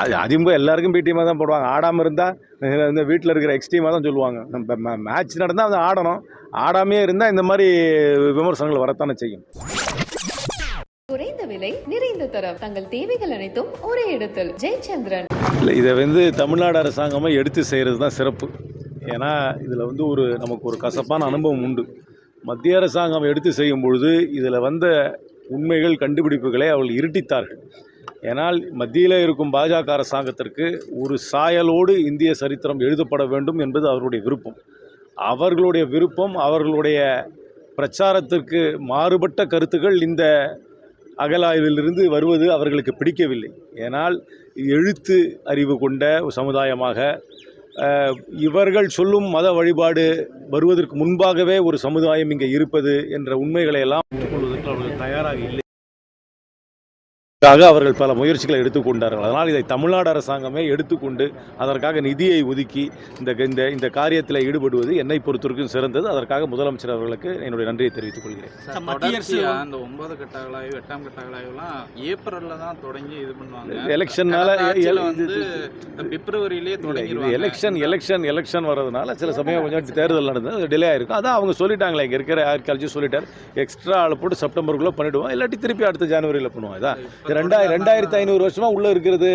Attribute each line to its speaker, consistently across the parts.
Speaker 1: அது அதிமுக எல்லாருக்கும் பி டீமாக தான் போடுவாங்க. ஆடாமல் இருந்தால் இந்த வீட்டில் இருக்கிற எக்ஸ் டீமாக தான் சொல்லுவாங்க. நம்ம மேட்ச் நடந்தால் அது ஆடணும். ஆடாமையே இருந்தால் இந்த மாதிரி விமர்சனங்கள் வரத்தானே செய்யும்.
Speaker 2: குறைந்த விலை நிறைந்த தரம். தங்கள் தேவைகள் அனைத்தும் ஒரே இடத்தில். ஜெயச்சந்திரன்.
Speaker 1: இல்லை இதை வந்து தமிழ்நாடு அரசாங்கமாக எடுத்து செய்கிறது தான் சிறப்பு. ஏன்னா இதில் வந்து ஒரு நமக்கு ஒரு கசப்பான அனுபவம் உண்டு. மத்திய அரசாங்கம் எடுத்து செய்யும் பொழுது இதில் வந்த உண்மைகள் கண்டுபிடிப்புகளை அவர்கள் இருட்டித்தார்கள். ஏனால் மத்தியில் இருக்கும் பாஜக அரசாங்கத்திற்கு ஒரு சாயலோடு இந்திய சரித்திரம் எழுதப்பட வேண்டும் என்பது அவருடைய விருப்பம். அவர்களுடைய விருப்பம் அவர்களுடைய பிரச்சாரத்திற்கு மாறுபட்ட கருத்துக்கள் இந்த அகலாய்விலிருந்து வருவது அவர்களுக்கு பிடிக்கவில்லை. ஏனால் எழுத்து அறிவு கொண்ட ஒரு சமுதாயமாக இவர்கள் சொல்லும் மத வழிபாடு வருவதற்கு முன்பாகவே ஒரு சமுதாயம் இங்கே இருப்பது என்ற உண்மைகளை எல்லாம் ஒப்புக்கொள்வதற்கு அவர்கள் தயாராக இல்லை. அதற்காக அவர்கள் பல முயற்சிகளை எடுத்துக்கொண்டார்கள். அதனால் இதை தமிழ்நாடு அரசாங்கமே எடுத்துக்கொண்டு அதற்காக நிதியை ஒதுக்கி இந்த இந்த இந்த காரியத்தில் ஈடுபடுவது என்னை பொறுத்தவரைக்கும் சிறந்தது. அதற்காக முதலமைச்சர் அவர்களுக்கு என்னுடைய நன்றியை தெரிவித்துக் கொள்கிறேன்.
Speaker 3: மத்திய அரசு அந்த ஒன்பது கட்ட எட்டாம் கட்ட ஏப்ரல்ல தான் தொடங்கி இது பண்ணுவாங்க.
Speaker 1: எலெக்ஷன்னால இது
Speaker 3: தொடங்கிடுவாங்க
Speaker 1: எலெக்ஷன் எலெக்ஷன் எலெக்ஷன் வர்றதுனால சில சமயம் கொஞ்சம் தேர்தல் நடந்தது அது டிலே ஆயிருக்கும். அதான் அவங்க சொல்லிட்டாங்களே இங்கே இருக்கிற ஆர்காலஜி சொல்லிட்டார். எக்ஸ்ட்ரா ஆள் போட்டு செப்டம்பருக்குள்ளே பண்ணிவிடுவோம் இல்லாட்டி திருப்பி அடுத்த ஜனவரியில் பண்ணுவோம் இதான். ரெண்டாயிரம் ரெண்டாயிரத்தி ஐநூறு வருஷமா உள்ளே இருக்கிறது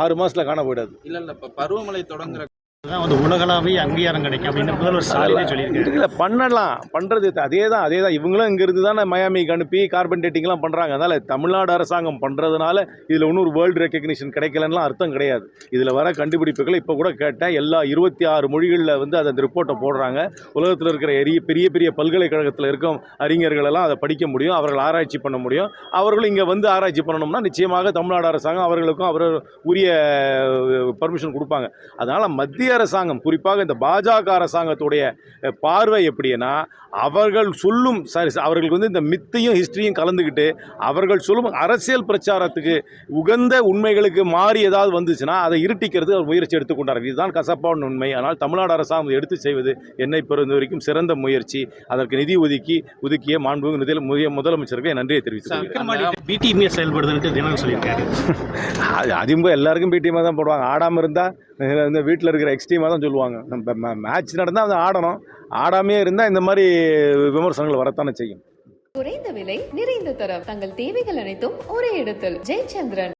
Speaker 1: ஆறு மாசத்துல காண போயிடாது.
Speaker 3: இல்ல இல்ல இப்ப பருவமழை தொடங்குற
Speaker 4: தான் வந்து உலகளாவிய அங்கீகாரம் கிடைக்கும் அப்படின்னு முதல்வர் ஸ்டாலினே சொல்லியிருக்காரு.
Speaker 1: இல்லை பண்ணலாம். பண்ணுறது அதே தான் அதே தான் இவங்களும் இங்கிருந்து தானே மயாமிக்கு அனுப்பி கார்பன் டேட்டிங்லாம் பண்ணுறாங்க அதனால் தமிழ்நாடு அரசாங்கம் பண்ணுறதுனால இதில் இன்னொரு வேர்ல்டு ரெக்கக்னிஷன் கிடைக்கலன்னுலாம் அர்த்தம் கிடையாது. இதில் வர கண்டுபிடிப்புகள் இப்போ கூட கேட்டேன். எல்லா இருபத்தி ஆறு மொழிகளில் வந்து அதை அந்த ரிப்போர்ட்டை போடுறாங்க. உலகத்தில் இருக்கிற எரிய பெரிய பெரிய பல்கலைக்கழகத்தில் இருக்கும் அறிஞர்கள் எல்லாம் அதை படிக்க முடியும். அவர்கள் ஆராய்ச்சி பண்ண முடியும். அவர்களும் இங்கே வந்து ஆராய்ச்சி பண்ணணும்னா நிச்சயமாக தமிழ்நாடு அரசாங்கம் அவர்களுக்கும் அவர் உரிய பர்மிஷன் கொடுப்பாங்க. அதனால் மத்திய அரசாங்கம் குறிப்பாக இந்த பாஜக அரசாங்கத்துடைய பார்வை எப்படின்னா அவர்கள் சொல்லும் சாரி அவர்களுக்கு வந்து இந்த மித்தையும் ஹிஸ்டரியும் கலந்துக்கிட்டு அவர்கள் சொல்லும் அரசியல் பிரச்சாரத்துக்கு உகந்த உண்மைகளுக்கு மாறி ஏதாவது வந்துச்சுன்னா அதை இருட்டிக்கிறது அவர் முயற்சி எடுத்துக்கொண்டார்கள் இதுதான் கசப்பான உண்மை. ஆனால் தமிழ்நாடு அரசாங்கம் எடுத்து செய்வது என்னை பொறுத்த வரைக்கும் சிறந்த முயற்சி. அதற்கு நிதி ஒதுக்கி ஒதுக்கிய மாண்பு நிதி முதலமைச்சருக்கு நன்றியை.
Speaker 4: விக்ரமாடிக்கு பிடிஎம்ஏ செயல்படுதுன்ட்டு தினம் சொல்லியிருக்காரு.
Speaker 1: அது அதிமுக எல்லாருக்கும் பி டீமாக தான் போடுவாங்க. ஆடாமல் இருந்தால் வந்து வீட்டில் இருக்கிற எக்ஸ்ட்ரீமாக தான் சொல்லுவாங்க. நம்ம மேட்ச் நடந்தால் அதை ஆடணும். ஆடாமே இருந்தால் இந்த மாதிரி விமர்சனங்கள் வரத்தானே செய்யும்.
Speaker 2: குறைந்த விலை நிறைந்த தரம். தங்கள் தேவைகள் அனைத்தும் ஒரே இடத்தில். ஜெயச்சந்திரன்.